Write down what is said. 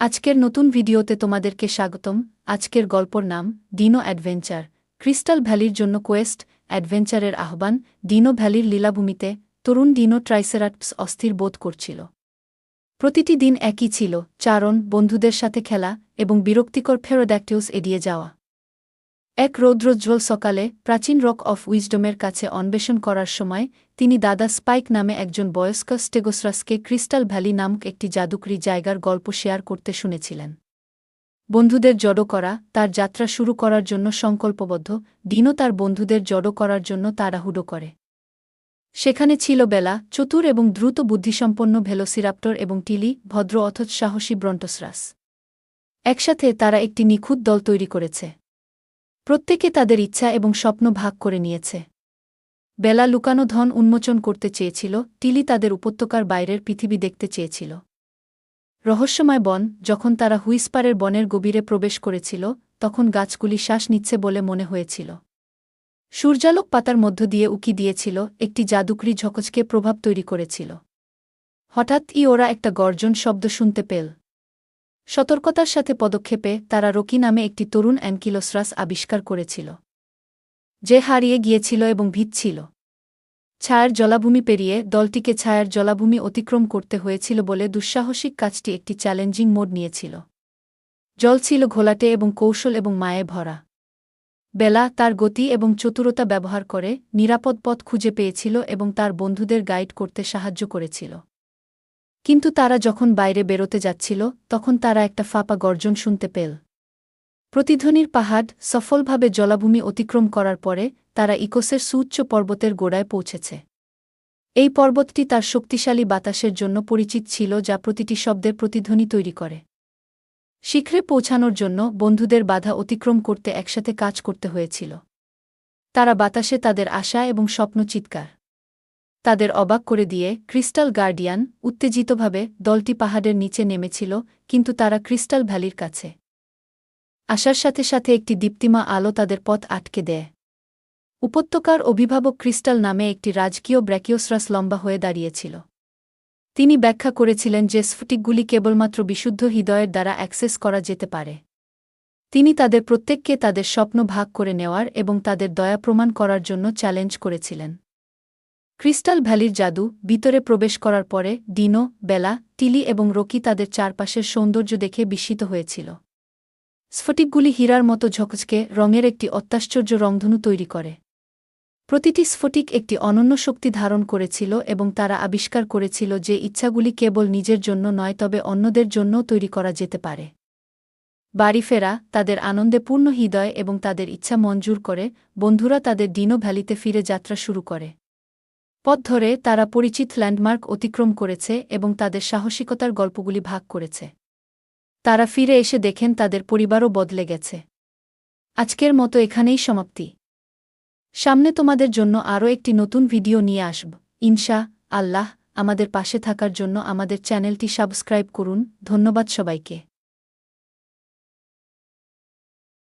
আজকের নতুন ভিডিওতে তোমাদেরকে স্বাগতম। আজকের গল্পর নাম ডিনো অ্যাডভেঞ্চার। ক্রিস্টাল ভ্যালির জন্য কোয়েস্ট অ্যাডভেঞ্চারের আহ্বান ডিনো ভ্যালির লীলাভূমিতে তরুণ ডিনো ট্রাইসেরাটস অস্থির বোধ করছিল। প্রতিটি দিন একই ছিল, চারণ, বন্ধুদের সাথে খেলা এবং বিরক্তিকর ফেরোড্যাক্টিউস এড়িয়ে যাওয়া। এক রৌদ্রোজ্জ্বল সকালে প্রাচীন রক অফ উইজডমের কাছে অন্বেষণ করার সময় তিনি দাদা স্পাইক নামে একজন বয়স্ক স্টেগোসরাসকে ক্রিস্টাল ভ্যালি নামক একটি জাদুকরি জায়গার গল্প শেয়ার করতে শুনেছিলেন। বন্ধুদের জড়ো করা, তার যাত্রা শুরু করার জন্য সংকল্পবদ্ধ, দিনও তার বন্ধুদের জড়ো করার জন্য তাড়াহুড়ো করে। সেখানে ছিল বেলা, চতুর এবং দ্রুত বুদ্ধিসম্পন্ন ভেলোসিরাপ্টর এবং টিলি, ভদ্র অথচ সাহসী ব্রন্টসরাস। একসাথে তারা একটি নিখুঁত দল তৈরি করেছে। প্রত্যেকে তাদের ইচ্ছা এবং স্বপ্ন ভাগ করে নিয়েছে। বেলা লুকানো ধন উন্মোচন করতে চেয়েছিল, টিলি তাদের উপত্যকার বাইরের পৃথিবী দেখতে চেয়েছিল। রহস্যময় বন, যখন তারা হুইসপারের বনের গভীরে প্রবেশ করেছিল, তখন গাছগুলি শ্বাস নিচ্ছে বলে মনে হয়েছিল। সূর্যালোক পাতার মধ্য দিয়ে উকি দিয়েছিল, একটি জাদুকরি ঝকচকে প্রভাব তৈরি করেছিল। হঠাৎই ওরা একটা গর্জন শব্দ শুনতে পেল। সতর্কতার সাথে পদক্ষেপে তারা রকি নামে একটি তরুণ অ্যানকিলোসরাস আবিষ্কার করেছিল, যে হারিয়ে গিয়েছিল এবং ভিত ছিল। ছায়ার জলাভূমি পেরিয়ে দলটিকে ছায়ার জলাভূমি অতিক্রম করতে হয়েছিল বলে দুঃসাহসিক কাজটি একটি চ্যালেঞ্জিং মোড নিয়েছিল। জল ছিল ঘোলাটে এবং কৌশল এবং মায়ে ভরা। বেলা তার গতি এবং চতুরতা ব্যবহার করে নিরাপদ পথ খুঁজে পেয়েছিল এবং তার বন্ধুদের গাইড করতে সাহায্য করেছিল। কিন্তু তারা যখন বাইরে বেরোতে যাচ্ছিল, তখন তারা একটা ফাঁপা গর্জন শুনতে পেল। প্রতিধ্বনির পাহাড় সফলভাবে জলাভূমি অতিক্রম করার পরে, তারা ইকোসের সুউচ্চ পর্বতের গোড়ায় পৌঁছেছে। এই পর্বতটি তার শক্তিশালী বাতাসের জন্য পরিচিত ছিল, যা প্রতিটি শব্দের প্রতিধ্বনি তৈরি করে। শীঘ্রে পৌঁছানোর জন্য বন্ধুদের বাধা অতিক্রম করতে একসাথে কাজ করতে হয়েছিল। তারা বাতাসে তাদের আশা এবং স্বপ্ন চিৎকার। তাদের অবাক করে দিয়ে ক্রিস্টাল গার্ডিয়ান উত্তেজিতভাবে দলটি পাহাড়ের নিচে নেমেছিল, কিন্তু তারা ক্রিস্টাল ভ্যালির কাছে আসার সাথে সাথে একটি দীপ্তিমা আলো তাদের পথ আটকে দেয়। উপত্যকার অভিভাবক ক্রিস্টাল নামে একটি রাজকীয় ব্র্যাকিওসরাস লম্বা হয়ে দাঁড়িয়েছিল। তিনি ব্যাখ্যা করেছিলেন যে স্ফটিকগুলি কেবলমাত্র বিশুদ্ধ হৃদয়ের দ্বারা অ্যাক্সেস করা যেতে পারে। তিনি তাদের প্রত্যেককে তাদের স্বপ্ন ভাগ করে নেওয়ার এবং তাদের দয়া প্রমাণ করার জন্য চ্যালেঞ্জ করেছিলেন। ক্রিস্টাল ভ্যালির জাদু ভিতরে প্রবেশ করার পরে ডিনো, বেলা, টিলি এবং রকি তাদের চারপাশের সৌন্দর্য দেখে বিস্মিত হয়েছিল। স্ফটিকগুলি হীরার মতো ঝকঝকে রঙের একটি অত্যাশ্চর্য রংধনু তৈরি করে। প্রতিটি স্ফটিক একটি অনন্য শক্তি ধারণ করেছিল এবং তারা আবিষ্কার করেছিল যে ইচ্ছাগুলি কেবল নিজের জন্য নয়, তবে অন্যদের জন্যও তৈরি করা যেতে পারে। বাড়ি ফেরা, তাদের আনন্দে পূর্ণ হৃদয় এবং তাদের ইচ্ছা মঞ্জুর করে, বন্ধুরা তাদের ডিনো ভ্যালিতে ফিরে যাত্রা শুরু করে। পথ ধরে তারা পরিচিত ল্যান্ডমার্ক অতিক্রম করেছে এবং তাদের সাহসিকতার গল্পগুলি ভাগ করেছে। তারা ফিরে এসে দেখেন তাদের পরিবারও বদলে গেছে। আজকের মতো এখানেই সমাপ্তি। সামনে তোমাদের জন্য আরও একটি নতুন ভিডিও নিয়ে আসব। ইনশা আল্লাহ আমাদের পাশে থাকার জন্য আমাদের চ্যানেলটি সাবস্ক্রাইব করুন। ধন্যবাদ সবাইকে।